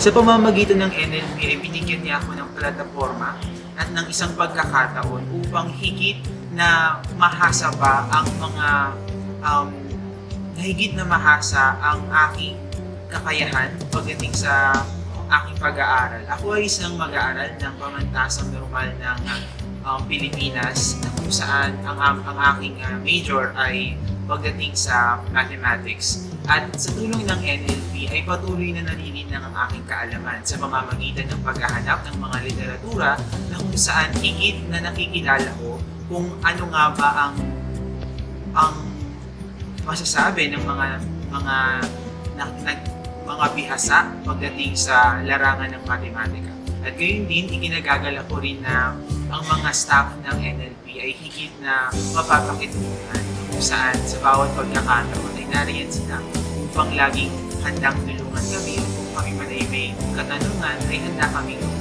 Sa pamamagitan ng NLP ay binigyan niya ako ng plataforma at ng isang pagkakataon upang higit na mahasa pa ang mga um, higit na mahasa ang aking kakayahan pagdating sa aking pag-aaral. Ako ay isang mag-aaral ng pamantasang normal ng um, Pilipinas na kung saan ang, ang, ang aking uh, major ay pagdating sa mathematics. At sa tulong ng NLP ay patuloy na nalilinang ang aking kaalaman sa pamamagitan ng paghahanap ng mga literatura na kung saan higit na nakikilala ko kung ano nga ba ang ang masasabi ng mga mga na, nag- mga bihasa pagdating sa larangan ng matematika. At gayon din, ikinagagalak ko rin na ang mga staff ng NLP ay higit na mapapakitungan kung saan sa bawat pagkakataon ay nariyan sila upang laging handang tulungan kami kung kami man ay may katanungan ay handa kaming